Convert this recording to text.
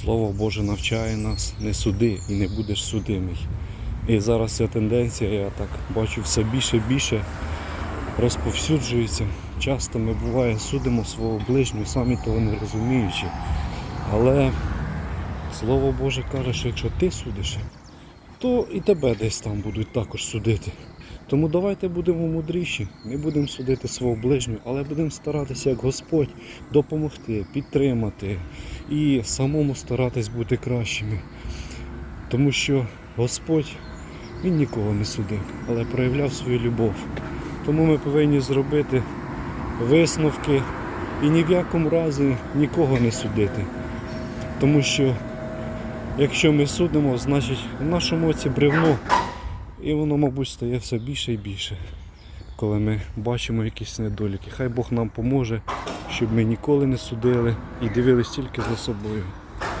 Слово Боже навчає нас, не суди і не будеш судимий. І зараз ця тенденція, я так бачу, все більше і більше розповсюджується. Часто ми буває судимо свого ближнього, самі того не розуміючи. Але Слово Боже каже, що якщо ти судиш, то і тебе десь там будуть також судити. Тому давайте будемо мудріші, не будемо судити свого ближнього, але будемо старатися, як Господь, допомогти, підтримати і самому старатись бути кращими. Тому що Господь Він нікого не судив, але проявляв свою любов. Тому ми повинні зробити висновки і ні в якому разі нікого не судити. Тому що якщо ми судимо, значить в нашому оці бревно, і воно, мабуть, стає все більше і більше, коли ми бачимо якісь недоліки. Хай Бог нам поможе, щоб ми ніколи не судили і дивились тільки за собою.